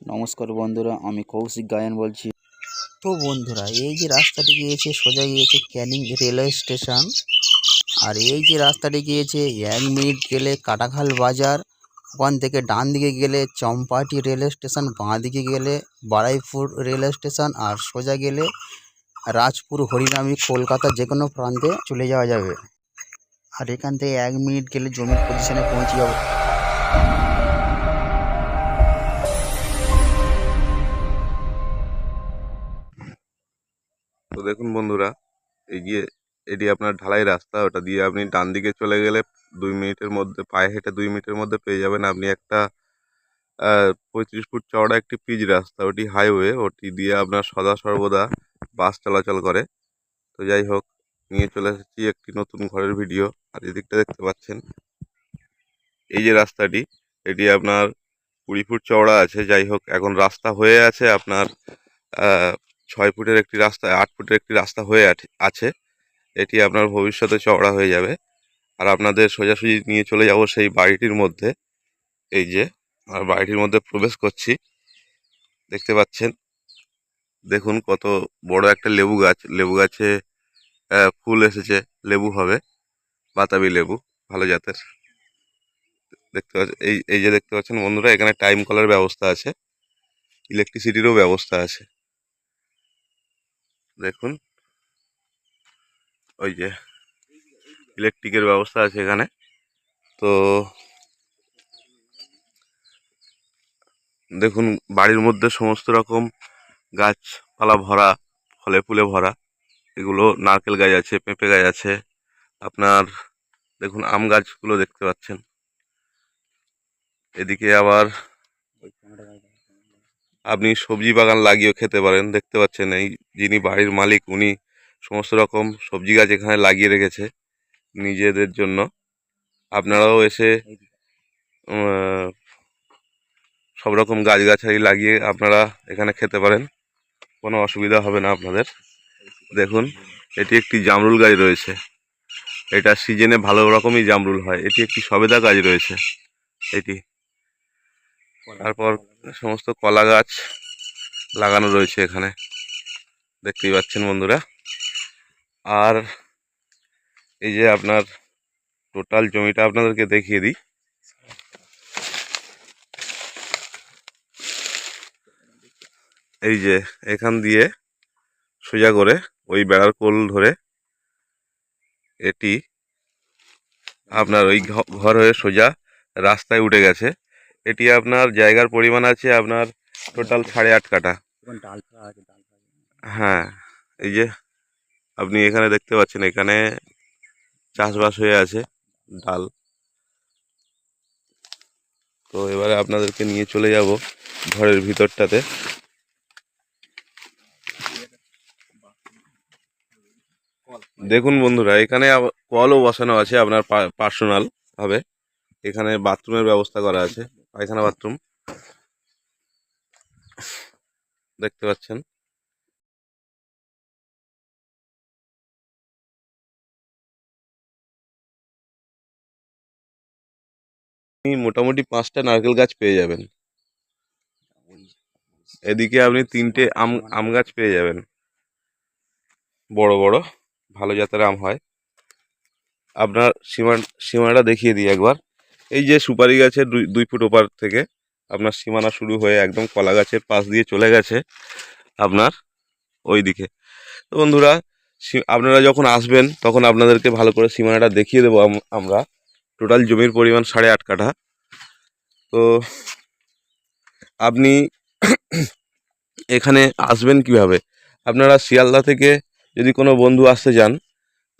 নমস্কার বন্ধুরা, আমি কৌশিক গায়েন বলছি। তো বন্ধুরা, এই যে রাস্তাটি গিয়েছে, সোজা গিয়েছে ক্যানিং রেলওয়ে স্টেশন। আর এই যে রাস্তাটি গিয়েছে, এক মিনিট গেলে কাটাখাল বাজার, ওখান থেকে ডান দিকে গেলে চম্পাটি রেলওয়ে স্টেশন, বাঁ দিকে গেলে বারাইপুর রেলওয়ে স্টেশন, আর সোজা গেলে রাজপুর, হরিনামি, কলকাতা যে কোনো প্রান্তে চলে যাওয়া যাবে। আর এখান থেকে এক মিনিট গেলে জমির পজিশনে পৌঁছে যাব। দেখুন বন্ধুরা, এগিয়ে, এটি আপনার ঢালাই রাস্তা, ওটা দিয়ে আপনি ডান দিকে চলে গেলে দুই মিনিটের মধ্যে, পায়ে হেঁটে দুই মিনিটের মধ্যে পেয়ে যাবেন আপনি একটা পঁয়ত্রিশ ফুট চওড়া একটি পিচ রাস্তা, ওটি হাইওয়ে, ওটি দিয়ে আপনার সদা সর্বদা বাস চলাচল করে। তো যাই হোক, নিয়ে চলে এসেছি একটি নতুন ঘরের ভিডিও, আর এদিকটা দেখতে পাচ্ছেন। এই যে রাস্তাটি, এটি আপনার কুড়ি ফুট চওড়া আছে, যাই হোক, এখন রাস্তা হয়ে আছে আপনার ছয় ফুটের একটি রাস্তা, আট ফুটের একটি রাস্তা হয়ে আছে। এটি আপনার ভবিষ্যতে চওড়া হয়ে যাবে। আর আপনাদের সোজাসুজি নিয়ে চলে যাব সেই বাড়িটির মধ্যে। এই যে, আর বাড়িটির মধ্যে প্রবেশ করছি। দেখতে পাচ্ছেন? দেখুন কত বড় একটা লেবু গাছ। লেবু গাছে ফুল এসেছে। লেবু হবে। বাতাবি লেবু, ভালো জাতের। দেখতে পাচ্ছেন এই এই যে দেখতে পাচ্ছেন বন্ধুরা, এখানে টাইম কলার ব্যবস্থা আছে। ইলেকট্রিসিটিরও ব্যবস্থা আছে। দেখুন। ওই যে ইলেকট্রিকের ব্যবস্থা আছে এখানে। তো দেখুন, বাড়ির মধ্যে সমস্ত রকম গাছপালা ভরা, ফলে ফুলে ভরা। এগুলো নারকেল গাছ আছে, পেঁপে গাছ আছে। আপনার দেখুন, আম গাছগুলো দেখতে পাচ্ছেন। এদিকে আবার আপনি সবজি বাগান লাগিয়েও খেতে পারেন। দেখতে পাচ্ছেন এই যিনি বাড়ির মালিক, উনি সমস্ত রকম সবজি গাছ এখানে লাগিয়ে রেখেছে নিজেদের জন্য। আপনারাও এসে সব রকম গাছগাছালি লাগিয়ে আপনারা এখানে খেতে পারেন। কোনো অসুবিধা হবে না আপনাদের। দেখুন, এটি একটি জামরুল গাছ রয়েছে। এটা সিজনে ভালো রকমই জামরুল হয়। এটি একটি সবেদা গাছ রয়েছে। এটি তারপর সমস্ত কলা গাছ লাগানো রয়েছে এখানে। দেখতেই পাচ্ছেন বন্ধুরা। আর এই যে আপনার টোটাল জমিটা আপনাদেরকে দেখিয়ে দিই। এই যে এখান দিয়ে সোজা করে ওই বেড়ার কোল ধরে এটি আপনার ওই ঘর হয়ে সোজা রাস্তায় উঠে গেছে। এটি আপনার জায়গার পরিমাণ আছে আপনার টোটাল সাড়ে আট কাটা হ্যাঁ এই যে আপনি এখানে দেখতে পাচ্ছেন, এখানে চাষবাস হয়ে আছে ডাল। তো এবারে আপনাদেরকে নিয়ে চলে যাব ঘরের ভিতরটাতে। দেখুন বন্ধুরা, এখানে কলও বসানো আছে আপনার পার্সোনাল ভাবে। এখানে বাথরুমের ব্যবস্থা করা আছে। পায়খানা বাথরুম। দেখতে পাচ্ছেন। মোটামুটি পাঁচটা নারকেল গাছ পেয়ে যাবেন। এদিকে আপনি তিনটে আম আম গাছ পেয়ে যাবেন। বড় বড়, ভালো জাতের আম হয়। আপনার সীমা সীমানাটা দেখিয়ে দিই একবার। এই যে সুপারি গাছের দুই দুই ফুট ওপার থেকে আপনার সীমানা শুরু হয়ে একদম কলা গাছের পাশ দিয়ে চলে গেছে আপনার ওই দিকে তো বন্ধুরা আপনারা যখন আসবেন, তখন আপনাদেরকে ভালো করে সীমানাটা দেখিয়ে দেবো আমরা। টোটাল জমির পরিমাণ সাড়ে আট কাঠা। তো আপনি এখানে আসবেন কীভাবে? আপনারা শিয়ালদা থেকে যদি কোনো বন্ধু আসতে চান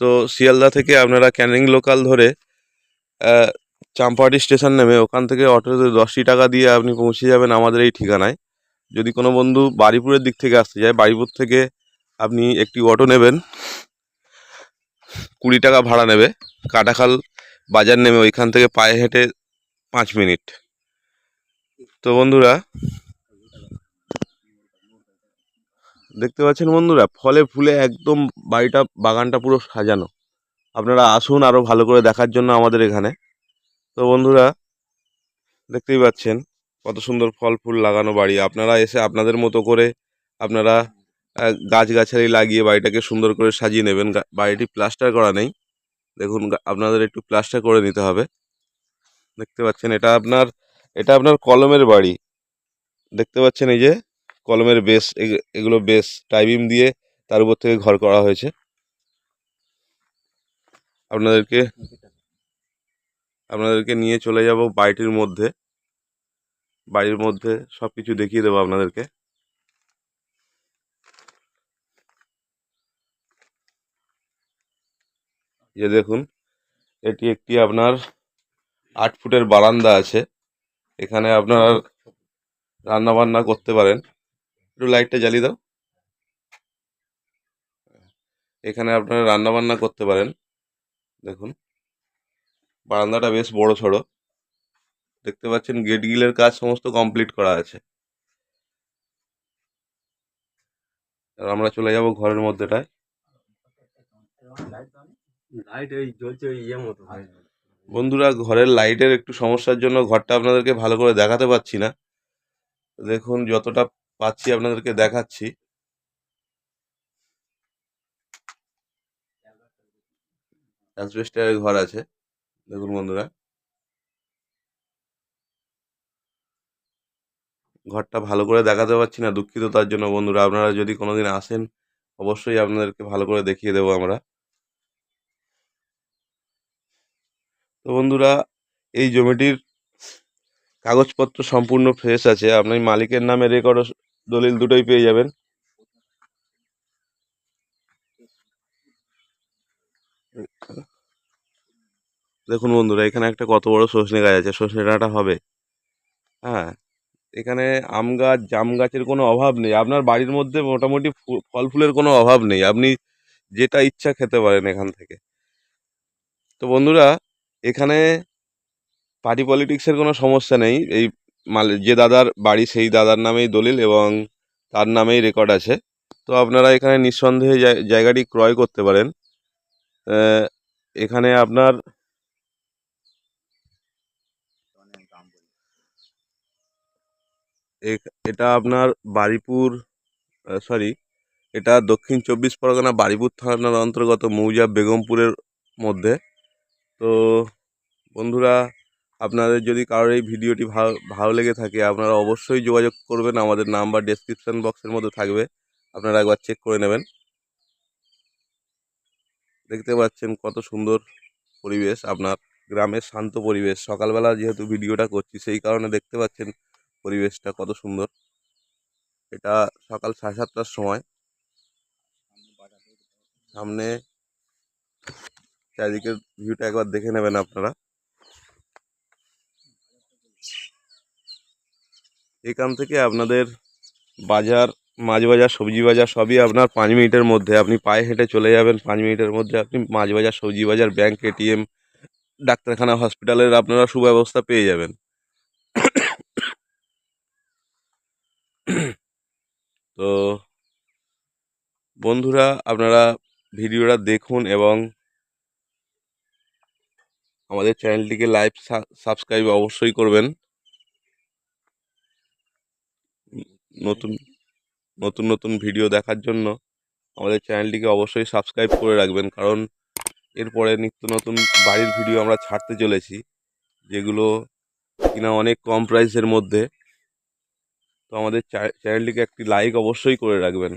তো শিয়ালদা থেকে আপনারা ক্যানিং লোকাল ধরে চাম্পাহাটি স্টেশন নেমে ওখান থেকে অটোতে দশটি টাকা দিয়ে আপনি পৌঁছে যাবেন আমাদের এই ঠিকানায়। যদি কোনো বন্ধু বাড়িপুরের দিক থেকে আসতে যায় বাড়িপুর থেকে আপনি একটি অটো নেবেন, কুড়ি টাকা ভাড়া নেবে কাটাখাল বাজার নেমে ওইখান থেকে পায়ে হেঁটে পাঁচ মিনিট। তো বন্ধুরা, দেখতে পাচ্ছেন বন্ধুরা, ফলে ফুলে একদম বাড়িটা, বাগানটা পুরো সাজানো। আপনারা আসুন আরও ভালো করে দেখার জন্য আমাদের এখানে। তো বন্ধুরা, দেখতেই পাচ্ছেন কত সুন্দর ফল ফুল লাগানো বাড়ি। আপনারা এসে আপনাদের মতো করে আপনারা গাছগাছালি লাগিয়ে বাড়িটাকে সুন্দর করে সাজিয়ে নেবেন। বাড়িটি প্লাস্টার করা নেই। দেখুন আপনাদের একটু প্লাস্টার করে নিতে হবে। দেখতে পাচ্ছেন, এটা আপনার এটা আপনার কলমের বাড়ি। দেখতে পাচ্ছেন এই যে, কলমের বেস এগ- এগুলো বেস টাইবিম দিয়ে তার উপর থেকে ঘর করা হয়েছে। আপনাদেরকে আপনাদেরকে নিয়ে চলে যাব বাড়িটির মধ্যে। বাড়ির মধ্যে সব কিছু দেখিয়ে দেবো আপনাদেরকে। যে দেখুন, এটি একটি আপনার আট ফুটের বারান্দা আছে। এখানে আপনার রান্না বান্না করতে পারেন। একটু লাইটটা জ্বালিয়ে দাও। এখানে আপনারা রান্না বান্না করতে পারেন। দেখুন। বারান্দাটা বেশ বড় সড়ো। দেখতে পাচ্ছেন গেট গিলের কাজ সমস্ত কমপ্লিট করা আছে। আর আমরা চলে যাব ঘরের মধ্যেটায়। লাইট ওই জ্বলছে ওই ইয়ে মতো। বন্ধুরা ঘরের লাইটের একটু সমস্যার জন্য ঘরটা আপনাদেরকে ভালো করে দেখাতে পাচ্ছি না। দেখুন যতটা পাচ্ছি আপনাদেরকে দেখাচ্ছি। অ্যাসবেস্টারের ঘর আছে। দেখুন বন্ধুরা। ঘরটা ভালো করে দেখাতে পারছি না, দুঃখিত তার জন্য বন্ধুরা। আপনারা যদি কোনোদিন আসেন, অবশ্যই আপনাদেরকে ভালো করে দেখিয়ে দেবো আমরা। তো বন্ধুরা, এই জমিটির কাগজপত্র সম্পূর্ণ ফ্রেশ আছে। আপনি মালিকের নামে রেকর্ড দলিল দুটোই পেয়ে যাবেন। দেখুন বন্ধুরা, এখানে একটা কত বড় সজনে গাছ আছে সজনে ডাঁটা হবে। হ্যাঁ এখানে আম গাছ, জাম গাছের কোনো অভাব নেই। আপনার বাড়ির মধ্যে মোটামুটি ফল ফুলের কোনো অভাব নেই। আপনি যেটা ইচ্ছা খেতে পারেন এখান থেকে। তো বন্ধুরা, এখানে পার্টি পলিটিক্সের কোনো সমস্যা নেই। এই মাল, যে দাদার বাড়ি সেই দাদার নামেই দলিল এবং তার নামেই রেকর্ড আছে। তো আপনারা এখানে নিঃসন্দেহে জায়গাটি ক্রয় করতে পারেন। এখানে আপনার এটা আপনার বারিপুর সরি এটা দক্ষিণ চব্বিশ পরগনা বারিপুর থানার অন্তর্গত মৌজা বেগমপুরের মধ্যে। তো বন্ধুরা, আপনাদের যদি কারোর এই ভিডিওটি ভালো ভালো লেগে থাকে, আপনারা অবশ্যই যোগাযোগ করবেন। আমাদের নাম্বার ডেসক্রিপশন বক্সের মধ্যে থাকবে। আপনারা একবার চেক করে নেবেন। দেখতে পাচ্ছেন কত সুন্দর পরিবেশ আপনার, গ্রামের শান্ত পরিবেশ। সকালবেলা যেহেতু ভিডিওটা করছি, সেই কারণে দেখতে পাচ্ছেন পরিবেশটা কত সুন্দর। এটা সকাল সাড়ে সাতটার সময়। সামনে চারিদিকের ভিউটা একবার দেখে নেবেন আপনারা। এখান থেকে আপনাদের বাজার, মাছ বাজার, সবজি বাজার সবই আপনার পাঁচ মিনিটের মধ্যে। আপনি পায়ে হেঁটে চলে যাবেন পাঁচ মিনিটের মধ্যে। আপনি মাছ বাজার, সবজি বাজার, ব্যাংক এটিএম ডাক্তারখানা, হসপিটালের আপনারা সুব্যবস্থা পেয়ে যাবেন। তো বন্ধুরা, আপনারা ভিডিওটা দেখুন এবং আমাদের চ্যানেলটিকে লাইভ সাবস্ক্রাইব অবশ্যই করবেন। নতুন নতুন নতুন ভিডিও দেখার জন্য আমাদের চ্যানেলটিকে অবশ্যই সাবস্ক্রাইব করে রাখবেন, কারণ এরপরে নিত্য নতুন বাড়ির ভিডিও আমরা ছাড়তে চলেছি, যেগুলো কিনা অনেক কম প্রাইসের মধ্যে। আমাদের চ্যা- চ্যানেলটিকে একটি লাইক অবশ্যই করে রাখবেন।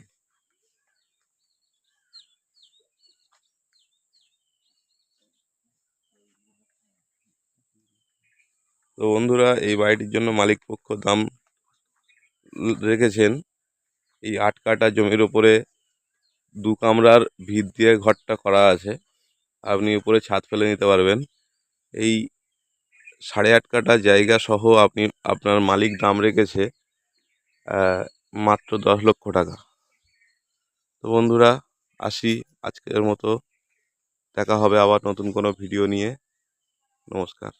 তো বন্ধুরা, এই বাড়িটির জন্য মালিক পক্ষ দাম রেখেছেন। এই আট কাটা জমির ওপরে দু কামরার ভিত দিয়ে ঘরটা করা আছে। আপনি উপরে ছাদ ফেলে নিতে পারবেন। এই সাড়ে আট কাটা জায়গা সহ আপনি, আপনার মালিক দাম রেখেছে মাত্র দশ লক্ষ টাকা। তো বন্ধুরা, আসি আজকের মতো। দেখা হবে আবার নতুন কোনো ভিডিও নিয়ে। নমস্কার।